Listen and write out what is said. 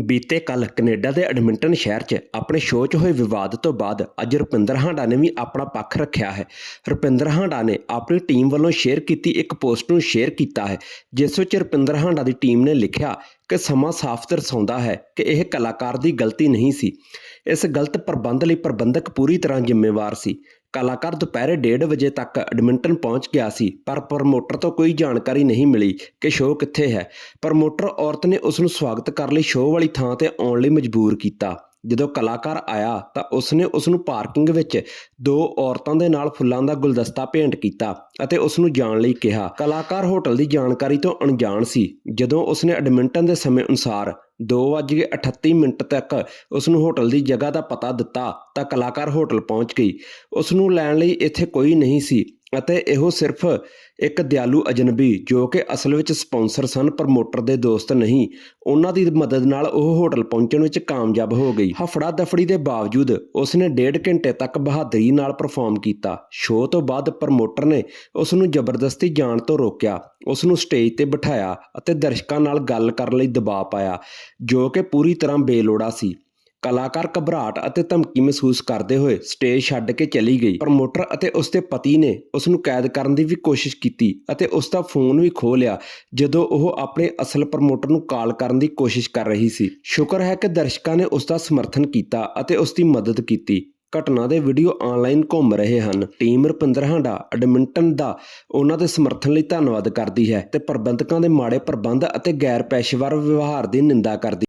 ਬੀਤੇ ਕੱਲ ਕੈਨੇਡਾ ਦੇ ਐਡਮਿੰਟਨ ਸ਼ਹਿਰ 'ਚ ਆਪਣੇ ਸ਼ੋਅ 'ਚ ਹੋਏ ਵਿਵਾਦ ਤੋਂ ਬਾਅਦ ਅੱਜ ਰੁਪਿੰਦਰ ਹਾਂਡਾ ਨੇ ਵੀ ਆਪਣਾ ਪੱਖ ਰੱਖਿਆ ਹੈ। ਰੁਪਿੰਦਰ ਹਾਂਡਾ ਨੇ ਆਪਣੀ ਟੀਮ ਵੱਲੋਂ ਸ਼ੇਅਰ ਕੀਤੀ ਇੱਕ ਪੋਸਟ ਨੂੰ ਸ਼ੇਅਰ ਕੀਤਾ ਹੈ, ਜਿਸ ਵਿੱਚ ਰੁਪਿੰਦਰ ਹਾਂਡਾ ਦੀ ਟੀਮ ਨੇ ਲਿਖਿਆ ਕਿ ਸਮਾਂ ਸਾਫ਼ ਦਰਸਾਉਂਦਾ ਹੈ ਕਿ ਇਹ ਕਲਾਕਾਰ ਦੀ ਗਲਤੀ ਨਹੀਂ ਸੀ। ਇਸ ਗਲਤ ਪ੍ਰਬੰਧ ਲਈ ਪ੍ਰਬੰਧਕ ਪੂਰੀ ਤਰ੍ਹਾਂ ਜ਼ਿੰਮੇਵਾਰ ਸੀ। ਕਲਾਕਾਰ ਦੁਪਹਿਰੇ 1:30 ਵਜੇ ਤੱਕ ਐਡਮਿੰਟਨ ਪਹੁੰਚ ਗਿਆ ਸੀ, ਪਰ ਪ੍ਰਮੋਟਰ ਤੋਂ ਕੋਈ ਜਾਣਕਾਰੀ ਨਹੀਂ ਮਿਲੀ ਕਿ ਸ਼ੋਅ ਕਿੱਥੇ ਹੈ। ਪ੍ਰਮੋਟਰ ਔਰਤ ਨੇ ਉਸ ਨੂੰ ਸਵਾਗਤ ਕਰਨ ਲਈ ਸ਼ੋਅ ਵਾਲੀ ਥਾਂ ਤੇ ਆਉਣ ਲਈ ਮਜਬੂਰ ਕੀਤਾ। ਜਦੋਂ ਕਲਾਕਾਰ ਆਇਆ ਤਾਂ ਉਸਨੇ ਉਸ ਨੂੰ ਪਾਰਕਿੰਗ ਵਿੱਚ ਦੋ ਔਰਤਾਂ ਦੇ ਨਾਲ ਫੁੱਲਾਂ ਦਾ ਗੁਲਦਸਤਾ ਭੇਂਟ ਕੀਤਾ ਅਤੇ ਉਸ ਨੂੰ ਜਾਣ ਲਈ ਕਿਹਾ। ਕਲਾਕਾਰ ਹੋਟਲ ਦੀ ਜਾਣਕਾਰੀ ਤੋਂ ਅਣਜਾਣ ਸੀ। ਜਦੋਂ ਉਸਨੇ ਐਡਮਿੰਟਨ ਦੇ ਸਮੇਂ ਅਨੁਸਾਰ 2:38 ਮਿੰਟ ਤੱਕ ਉਸ ਨੂੰ ਹੋਟਲ ਦੀ ਜਗ੍ਹਾ ਦਾ ਪਤਾ ਦਿੱਤਾ ਤਾਂ ਕਲਾਕਾਰ ਹੋਟਲ ਪਹੁੰਚ ਗਈ। ਉਸ ਨੂੰ ਲੈਣ ਲਈ ਇੱਥੇ ਕੋਈ ਨਹੀਂ ਸੀ। ਅਤੇ ਇਹੋ ਸਿਰਫ ਇੱਕ ਦਿਆਲੂ ਅਜਨਬੀ ਜੋ ਕਿ ਅਸਲ ਵਿੱਚ ਸਪਾਂਸਰ ਸਨ, ਪ੍ਰਮੋਟਰ ਦੇ ਦੋਸਤ ਨਹੀਂ। ਉਹਨਾਂ ਦੀ ਮਦਦ ਨਾਲ ਉਹ ਹੋਟਲ ਪਹੁੰਚਣ ਵਿੱਚ ਕਾਮਯਾਬ ਹੋ ਗਈ। ਹਫੜਾ ਦਫੜੀ ਦੇ ਬਾਵਜੂਦ ਉਸਨੇ ਡੇਢ ਘੰਟੇ ਤੱਕ ਬਹਾਦਰੀ ਨਾਲ ਪਰਫਾਰਮ ਕੀਤਾ। ਸ਼ੋਅ ਤੋਂ ਬਾਅਦ ਪ੍ਰਮੋਟਰ ਨੇ ਉਸ ਨੂੰ ਜ਼ਬਰਦਸਤੀ ਜਾਣ ਤੋਂ ਰੋਕਿਆ। ਉਸ ਨੂੰ ਸਟੇਜ ਤੇ ਬਿਠਾਇਆ ਅਤੇ ਦਰਸ਼ਕਾਂ ਨਾਲ ਗੱਲ ਕਰਨ ਲਈ ਦਬਾਅ ਪਾਇਆ, ਜੋ ਕਿ ਪੂਰੀ ਤਰ੍ਹਾਂ ਬੇਲੋੜਾ ਸੀ। ਕਲਾਕਾਰ ਘਬਰਾਹਟ ਅਤੇ ਧਮਕੀ ਮਹਿਸੂਸ ਕਰਦੇ ਹੋਏ ਸਟੇਜ ਛੱਡ ਕੇ ਚਲੀ ਗਈ। ਪ੍ਰਮੋਟਰ ਅਤੇ ਉਸ ਦੇ ਪਤੀ ਨੇ ਉਸ ਨੂੰ ਕੈਦ ਕਰਨ ਦੀ ਵੀ ਕੋਸ਼ਿਸ਼ ਕੀਤੀ ਅਤੇ ਉਸ ਦਾ ਫੋਨ ਵੀ ਖੋਹ ਲਿਆ, ਜਦੋਂ ਉਹ ਆਪਣੇ ਅਸਲ ਪ੍ਰਮੋਟਰ ਨੂੰ ਕਾਲ ਕਰਨ ਦੀ ਕੋਸ਼ਿਸ਼ ਕਰ ਰਹੀ ਸੀ। ਸ਼ੁਕਰ ਹੈ ਕਿ ਦਰਸ਼ਕਾਂ ਨੇ ਉਸ ਦਾ ਸਮਰਥਨ ਕੀਤਾ ਅਤੇ ਉਸ ਦੀ ਮਦਦ ਕੀਤੀ। ਘਟਨਾ ਦੇ ਵੀਡੀਓ ਆਨਲਾਈਨ ਘੁੰਮ ਰਹੇ ਹਨ। ਟੀਮ ਰੁਪਿੰਦਰ ਹਾਂਡਾ, ਐਡਮਿੰਟਨ ਦਾ ਉਹਨਾਂ ਦੇ ਸਮਰਥਨ ਲਈ ਧੰਨਵਾਦ ਕਰਦੀ ਹੈ ਤੇ ਪ੍ਰਬੰਧਕਾਂ ਦੇ ਮਾੜੇ ਪ੍ਰਬੰਧ ਅਤੇ ਗੈਰ ਪੇਸ਼ੇਵਰ ਵਿਵਹਾਰ ਦੀ ਨਿੰਦਾ ਕਰਦੀ